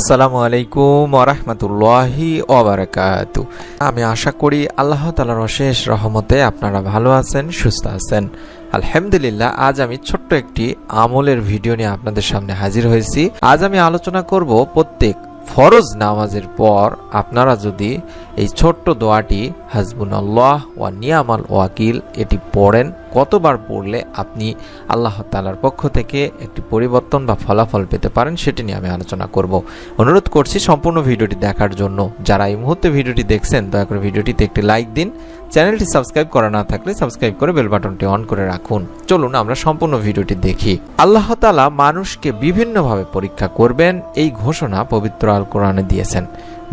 আসসালামু আলাইকুম ওরহমতুল্লাহি ওবরাকাত আমি আশা করি আল্লাহ তালার অশেষ রহমতে আপনারা ভালো আছেন, সুস্থ আছেন। আলহামদুলিল্লাহ, আজ আমি ছোট্ট একটি আমলের ভিডিও নিয়ে আপনাদের সামনে হাজির হয়েছি। আজ আমি আলোচনা করব প্রত্যেক ফরজ নামাজের পর আপনারা যদি এই ছোট্ট দোয়াটি হাজবুন আল্লাহ ওয়া নিয়ামাল ওয়াকিল, এটি পড়েন কতবার পড়লে আপনি আল্লাহ তালার পক্ষ থেকে একটি পরিবর্তন বা ফলাফল পেতে পারেন সেটি নিয়ে আমি আলোচনা করব। অনুরোধ করছি সম্পূর্ণ ভিডিওটি দেখার জন্য। যারা এই মুহূর্তে ভিডিওটি দেখছেন, দয়া করে ভিডিওটিতে একটি লাইক দিন। চ্যানেলটি সাবস্ক্রাইব করা না থাকলে সাবস্ক্রাইব করে বেল বাটনটি অন করে রাখুন। চলুন আমরা সম্পূর্ণ ভিডিওটি দেখি। আল্লাহ তালা মানুষকে বিভিন্নভাবে পরীক্ষা করবেন, এই ঘোষণা পবিত্র আল কোরআনে দিয়েছেন।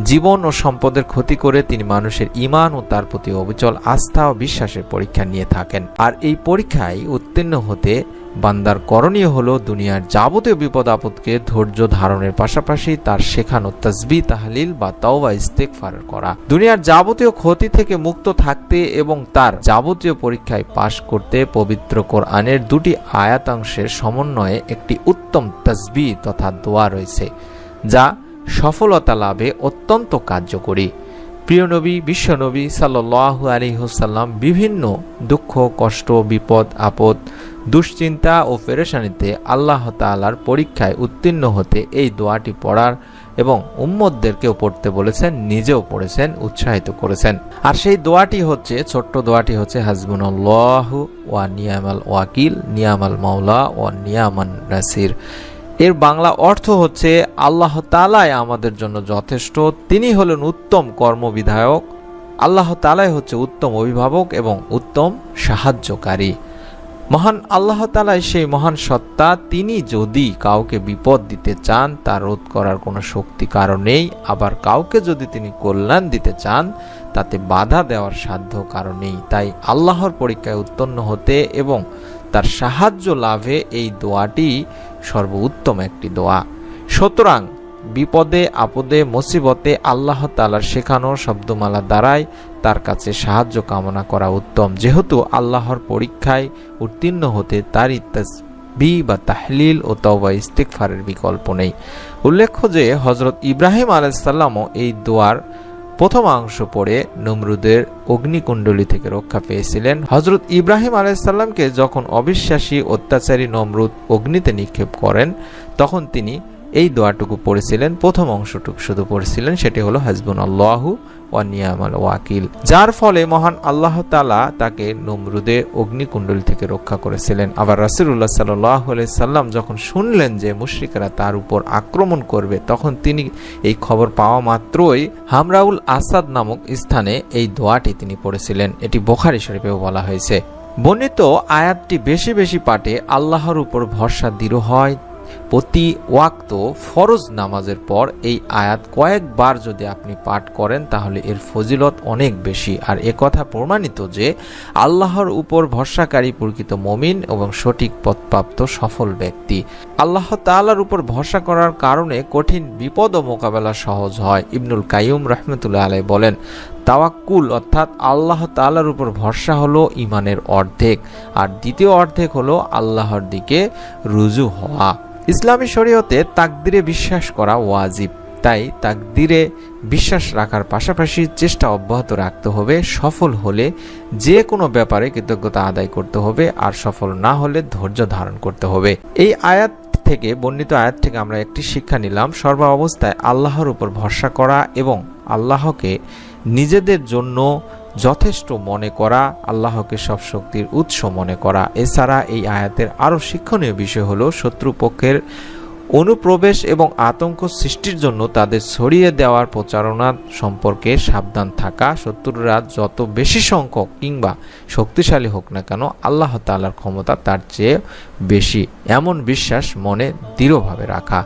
জীবন ও সম্পদের ক্ষতি করে তিনি মানুষের ইমান ও তার প্রতি অবিচল আস্থা ও বিশ্বাসের পরীক্ষা নিয়ে থাকেন। আর এই পরীক্ষায় উত্তীর্ণ হতে বান্দার করণীয় হলো দুনিয়ার যাবতীয় বিপদ আপদকে ধৈর্য ধারণের পাশাপাশি তার শেখানো তসবি তাহলিল বা তাওবা ইস্তেকফার করা। দুনিয়ার যাবতীয় ক্ষতি থেকে মুক্ত থাকতে এবং তার যাবতীয় পরীক্ষায় পাশ করতে পবিত্র কোরআনের দুটি আয়াতাংশের সমন্বয়ে একটি উত্তম তসবি তথা দোয়া রয়েছে, যা সফলতা লাভে অত্যন্ত কার্যকরী। প্রিয় নবী বিশ্বনবী সাল্লাহ আলিহসাল্লাম বিভিন্ন দুঃখ, কষ্ট, বিপদ, আপদ, দুশ্চিন্তা ও ফেরেশানিতে আল্লাহ তালার পরীক্ষায় উত্তীর্ণ হতে এই দোয়াটি পড়ার এবং উম্মদদেরকেও পড়তে বলেছেন, নিজেও পড়েছেন, উৎসাহিত করেছেন। আর সেই দোয়াটি হচ্ছে, ছোট্ট দোয়াটি হচ্ছে হাজবুন আল্লাহ ওয়া নিয়ামাল ওয়াকিল, নিয়ামাল মাওলা ও নিয়ামান নাসির। এর বাংলা অর্থ হচ্ছে, আল্লাহ তালাই আমাদের জন্য যথেষ্ট, তিনি হলেন উত্তম কর্মবিধায়ক, আল্লাহ তালাই হচ্ছে উত্তম অভিভাবক এবং উত্তম সাহায্যকারী। মহান আল্লাহ তালাই সেই মহান সত্তা, তিনি যদি কাউকে বিপদ দিতে চান, তা রোধ করার কোনো শক্তি কারও নেই, আবার কাউকে যদি তিনি কল্যাণ দিতে চান, তাতে বাধা দেওয়ার সাধ্য কারও নেই। তাই আল্লাহর পরীক্ষায় উত্তন্ন হতে এবং তার সাহায্য লাভে এই দোয়াটি সর্বোত্তম একটি দোয়া। সুতরাং বিপদে, আপদে, মুসিবতে আল্লাহ তালার শেখানো শব্দমালা দ্বারাই তার কাছে সাহায্য কামনা করা উত্তম। যেহেতু আল্লাহর পরীক্ষায় উত্তীর্ণ হতে তার বি বা তাহলিল ও তওবা ইস্তিকফারের বিকল্প নেই। উল্লেখ্য যে হজরত ইব্রাহিম আলাইসাল্লামও এই দোয়ার প্রথম অংশ পড়ে নমরুদের অগ্নিকুণ্ডলী থেকে রক্ষা পেয়েছিলেন। হজরত ইব্রাহিম আলাইসাল্লামকে যখন অবিশ্বাসী অত্যাচারী নমরুদ অগ্নিতে নিক্ষেপ করেন, তখন তিনি এই দোয়াটুকু পড়েছিলেন, প্রথম অংশটুকু শুধু পড়েছিলেন, সেটি হলো হাজবুন আল্লাহু ওয়ানিয়ামাল ওয়াকিল যার ফলে মহান আল্লাহ তালা তাকে নমরুদে অগ্নিকুণ্ডল থেকে রক্ষা করেছিলেন। আবার রাসিরুল্লাহ সাল্লাহ সাল্লাম যখন শুনলেন যে মুশ্রিকরা তার উপর আক্রমণ করবে, তখন তিনি এই খবর পাওয়া মাত্রই হামরাউল আসাদ নামক স্থানে এই দোয়াটি তিনি পড়েছিলেন। এটি বোখারি শরীফেও বলা হয়েছে। বর্ণিত আয়াতটি বেশি বেশি পাঠে আল্লাহর উপর ভরসা দৃঢ় হয় প্রতি ওয়াক্ত ফরজ নামাজের পর এই আয়াত কয়েকবার যদি আপনি পাঠ করেন, তাহলে এর ফজিলত অনেক বেশি। আর এ কথা প্রমাণিত যে আল্লাহর উপর ভরসাকারী প্রকৃত মমিন এবং সঠিক পথপ্রাপ্ত সফল ব্যক্তি। আল্লাহ তাল্লার উপর ভরসা করার কারণে কঠিন বিপদ ও মোকাবেলা সহজ হয়। ইবনুল কাইম রহমতুল্লাহ আলাই বলেন তাওয়াক্কুল, অর্থাৎ আল্লাহ তালার উপর ভরসা হলো ইমানের অর্ধেক, আর দ্বিতীয় অর্ধেক হলো আল্লাহর দিকে রুজু হওয়া। ইসলামী শরীয়তে তাকদিরে বিশ্বাস করা ওয়াজিব, তাই তাকদিরে বিশ্বাস রাখার পাশাপাশি চেষ্টা অব্যাহত রাখতে হবে, সফল হলে যে কোনো ব্যাপারে কৃতজ্ঞতা আদায় করতে হবে, আর সফল না হলে ধৈর্য ধারণ করতে হবে। এই আয়াত থেকে, বর্ণিত আয়াত থেকে আমরা একটি শিক্ষা নিলাম, সর্বাবস্থায় আল্লাহর উপর ভরসা করা এবং আল্লাহকে নিজেদের জন্য যথেষ্ট মনে করা, আল্লাহকে সব শক্তির উৎস মনে করা। এছাড়া এই আয়াতের আরও শিক্ষণীয় বিষয় হলো, শত্রুপক্ষের অনুপ্রবেশ এবং আতঙ্ক সৃষ্টির জন্য তাদের ছড়িয়ে দেওয়ার প্রচারণা সম্পর্কে সাবধান থাকা। শত্রুরা যত বেশি সংখ্যক কিংবা শক্তিশালী হোক না কেন, আল্লাহ তালার ক্ষমতা তার চেয়ে বেশি। এমন বিশ্বাস মনে দৃঢ়ভাবে রাখা।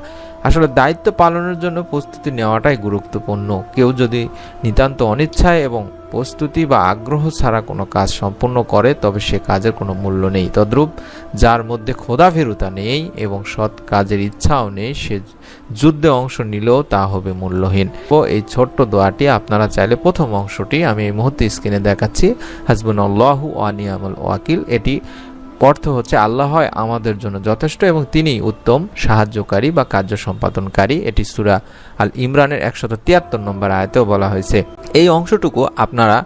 আসলে দায়িত্ব পালনের জন্য প্রস্তুতি নেওয়াটাই গুরুত্বপূর্ণ। কেউ যদি নিতান্ত অনিচ্ছায় এবং প্রস্তুতি বা আগ্রহ ছাড়া কোনো কাজ সম্পূর্ণ করে, তবে সে কাজের কোনো মূল্য নেই। তদ্রূপ, যার মধ্যে ক্ষোধাভীরুতা নেই এবং সৎ কাজের ইচ্ছাও নেই, সে যুদ্ধে অংশ নিলেও তা হবে মূল্যহীন। ও এই ছোট্ট দোয়াটি আপনারা চাইলে প্রথম অংশটি আমি এই মুহূর্তে স্ক্রিনে দেখাচ্ছি। হাজবুন আল্লাহু আনিয়ামুল ওয়াকিল। এটি অর্থ হচ্ছে আল্লাহ হয় আমাদের জন্য যথেষ্ট এবং তিনি উত্তম, সাহায্যকারী বা কার্য সম্পাদনকারী। এটি সুরা আল ইমরানের একশত তিয়াত্তর নম্বর আয়তেও বলা হয়েছে। এই অংশটুকু আপনারা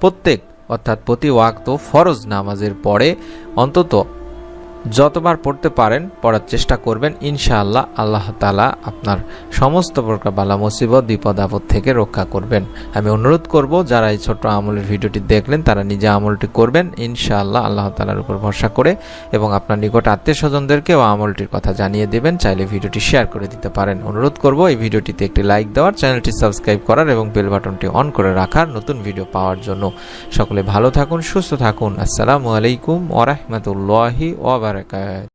প্রত্যেক, অর্থাৎ প্রতি ওয়াক্ত ফরজ নামাজের পরে অন্তত যতবার পড়তে পারেন, পড়ার চেষ্টা করবেন। ইনশাআল্লাহ আল্লাহ তালা আপনার সমস্ত প্রকার বালা মুসিবত, বিপদ, আপদ থেকে রক্ষা করবেন। আমি অনুরোধ করব, যারা এই ছোট্ট আমলের ভিডিওটি দেখলেন, তারা নিজে আমলটি করবেন। ইনশাআল্লাহ আল্লাহ তালার উপর ভরসা করে এবং আপনার নিকট আত্মীয় স্বজনদেরকেও আমলটির কথা জানিয়ে দেবেন। চাইলে ভিডিওটি শেয়ার করে দিতে পারেন। অনুরোধ করব, এই ভিডিওটিতে একটি লাইক দেওয়ার, চ্যানেলটি সাবস্ক্রাইব করার এবং বেল বাটনটি অন করে রাখার নতুন ভিডিও পাওয়ার জন্য। সকলে ভালো থাকুন, সুস্থ থাকুন। আসসালামু আলাইকুম ওরহমতুল্লাহি ওবরাকাত